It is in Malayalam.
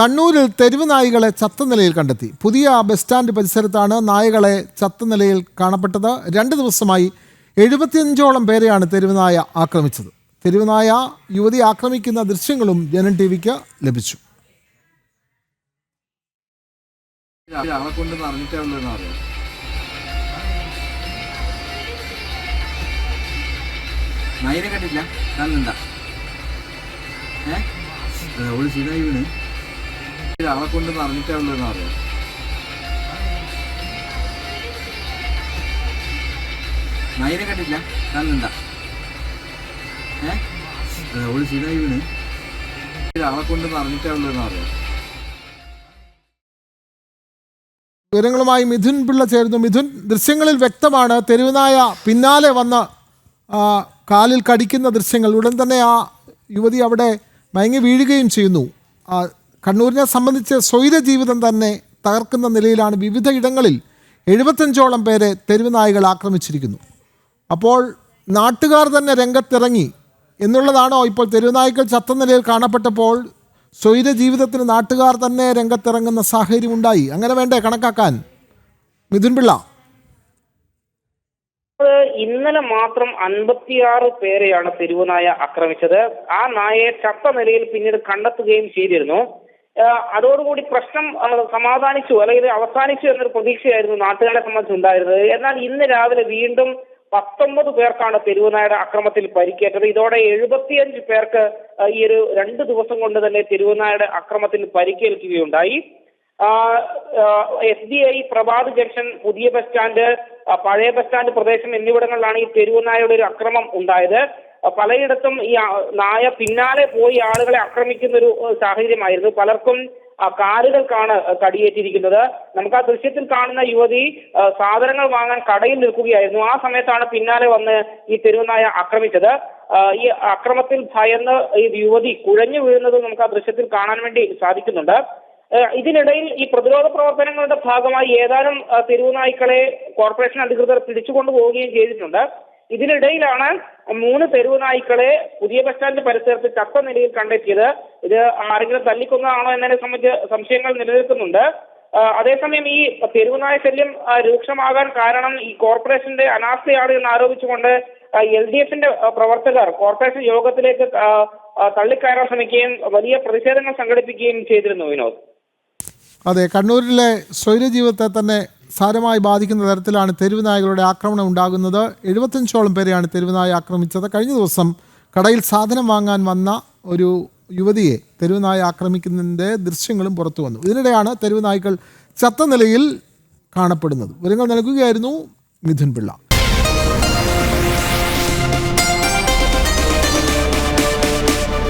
കണ്ണൂരിൽ തെരുവ് നായികളെ ചത്ത നിലയിൽ കണ്ടെത്തി. പുതിയ ബസ് സ്റ്റാൻഡ് പരിസരത്താണ് നായകളെ ചത്ത നിലയിൽ കാണപ്പെട്ടത്. രണ്ട് ദിവസമായി എഴുപത്തിയഞ്ചോളം പേരെയാണ് തെരുവ് നായ ആക്രമിച്ചത്. തെരുവ് നായ യുവതി ആക്രമിക്കുന്ന ദൃശ്യങ്ങളും ജനൻ ടി വിക്ക് ലഭിച്ചു. അവളെ കൊണ്ട് മയിലെ കണ്ടില്ല ഏ അവൾ ശരിയായി വീണ്. അവളെ കൊണ്ട് നിറഞ്ഞിട്ടാണല്ലോ അറിയാം. മയിലെ കണ്ടില്ല കണ്ടണ്ട? ഏ? അവൾ ശരിയായി വീണ്. ആളെ കൊണ്ട് നിറഞ്ഞിട്ടാണല്ലോ അറിയാം. വിവരങ്ങളുമായി മിഥുൻ പിള്ള ചേരുന്നു. മിഥുൻ ദൃശ്യങ്ങളിൽ വ്യക്തമാണ്. തെരുവുനായ പിന്നാലെ വന്ന് കാലിൽ കടിക്കുന്ന ദൃശ്യങ്ങൾ. ഉടൻ തന്നെ ആ യുവതി അവിടെ മയങ്ങി വീഴുകയും ചെയ്യുന്നു. കണ്ണൂരിനെ സംബന്ധിച്ച് സ്വൈര ജീവിതം തന്നെ തകർക്കുന്ന നിലയിലാണ് വിവിധ ഇടങ്ങളിൽ എഴുപത്തഞ്ചോളം പേരെ തെരുവുനായകൾ ആക്രമിച്ചിരിക്കുന്നു. അപ്പോൾ നാട്ടുകാർ തന്നെ രംഗത്തിറങ്ങി എന്നുള്ളതാണോ ഇപ്പോൾ തെരുവുനായ്ക്കൾ ചത്ത നിലയിൽ കാണപ്പെട്ടപ്പോൾ സ്വൈര ജീവിതത്തിന് നാട്ടുകാർ തന്നെ രംഗത്തിറങ്ങുന്ന സാഹചര്യം ഉണ്ടായി? അങ്ങനെ വേണ്ടേ? കണക്കാക്കാൻ. മിഥുൻ പിള്ള. അത് ഇന്നലെ മാത്രം അൻപത്തിയാറ് പേരെയാണ് തെരുവുനായ ആക്രമിച്ചത്. ആ നായയെ ചത്ത നിലയിൽ പിന്നീട് കണ്ടെത്തുകയും ചെയ്തിരുന്നു. അതോടുകൂടി പ്രശ്നം സമാധാനിച്ചു അല്ലെങ്കിൽ അവസാനിച്ചു എന്നൊരു പ്രതീക്ഷയായിരുന്നു നാട്ടുകാരെ സംബന്ധിച്ച് ഉണ്ടായിരുന്നത്. എന്നാൽ ഇന്ന് രാവിലെ വീണ്ടും പത്തൊമ്പത് പേർക്കാണ് തെരുവുനായുടെ അക്രമത്തിൽ പരിക്കേറ്റത്. ഇതോടെ എഴുപത്തിയഞ്ച് പേർക്ക് ഈ ഒരു രണ്ട് ദിവസം കൊണ്ട് തന്നെ തെരുവുനായുടെ അക്രമത്തിൽ പരിക്കേൽക്കുകയുണ്ടായി. S D I Prabhat junction പുതിയ ബസ് സ്റ്റാൻഡ് പഴയ ബസ് സ്റ്റാൻഡ് പ്രദേശം എന്നിവിടങ്ങളിലാണ് ഈ തെരുവുനായുടെ ഒരു അക്രമം ഉണ്ടായത്. പലയിടത്തും ഈ നായ പിന്നാലെ പോയി ആളുകളെ ആക്രമിക്കുന്ന ഒരു സാഹചര്യമായിരുന്നു. പലർക്കും കാലുകൾക്കാണ് കടിയേറ്റിരിക്കുന്നത്. നമുക്ക് ആ ദൃശ്യത്തിൽ കാണുന്ന യുവതി സാധനങ്ങൾ വാങ്ങാൻ കടയിൽ നിൽക്കുകയായിരുന്നു. ആ സമയത്താണ് പിന്നാലെ വന്ന് ഈ തെരുവുനായ ആക്രമിച്ചത്. ഈ അക്രമത്തിൽ ഭയന്ന് ഈ യുവതി കുഴഞ്ഞു വീഴുന്നത് നമുക്ക് ആ ദൃശ്യത്തിൽ കാണാൻ വേണ്ടി സാധിക്കുന്നുണ്ട്. ഇതിനിടയിൽ ഈ പ്രതിരോധ പ്രവർത്തനങ്ങളുടെ ഭാഗമായി ഏതാനും തെരുവുനായ്ക്കളെ കോർപ്പറേഷൻ അധികൃതർ പിടിച്ചുകൊണ്ടു പോവുകയും ചെയ്തിട്ടുണ്ട്. ഇതിനിടയിലാണ് മൂന്ന് തെരുവുനായ്ക്കളെ പുതിയ ബസ് സ്റ്റാൻഡ് പരിസരത്ത് ചത്ത നിലയിൽ കണ്ടെത്തിയത്. ഇത് ആരെങ്കിലും തല്ലിക്കൊന്നതാണോ എന്നതിനെ സംബന്ധിച്ച് സംശയങ്ങൾ നിലനിൽക്കുന്നുണ്ട്. അതേസമയം ഈ തെരുവുനായ ശല്യം രൂക്ഷമാകാൻ കാരണം ഈ കോർപ്പറേഷന്റെ അനാസ്ഥയാണ് എന്ന് ആരോപിച്ചുകൊണ്ട് എൽ ഡി എഫിന്റെ പ്രവർത്തകർ കോർപ്പറേഷൻ യോഗത്തിലേക്ക് തള്ളിക്കയറാൻ ശ്രമിക്കുകയും വലിയ പ്രതിഷേധങ്ങൾ സംഘടിപ്പിക്കുകയും ചെയ്തിരുന്നു വിനോദ്. അതെ കണ്ണൂരിലെ സ്വൈര ജീവിതത്തെ തന്നെ സാരമായി ബാധിക്കുന്ന തരത്തിലാണ് തെരുവ് നായകളുടെ ആക്രമണം ഉണ്ടാകുന്നത്. എഴുപത്തഞ്ചോളം പേരെയാണ് തെരുവുനായ ആക്രമിച്ചത്. കഴിഞ്ഞ ദിവസം കടയിൽ സാധനം വാങ്ങാൻ വന്ന ഒരു യുവതിയെ തെരുവുനായ ആക്രമിക്കുന്നതിന്റെ ദൃശ്യങ്ങളും പുറത്തു വന്നു. ഇതിനിടെയാണ് തെരുവുനായ്ക്കൾ ചത്ത നിലയിൽ കാണപ്പെടുന്നത്. വിവരങ്ങൾ നൽകുകയായിരുന്നു മിഥുൻ പിള്ള.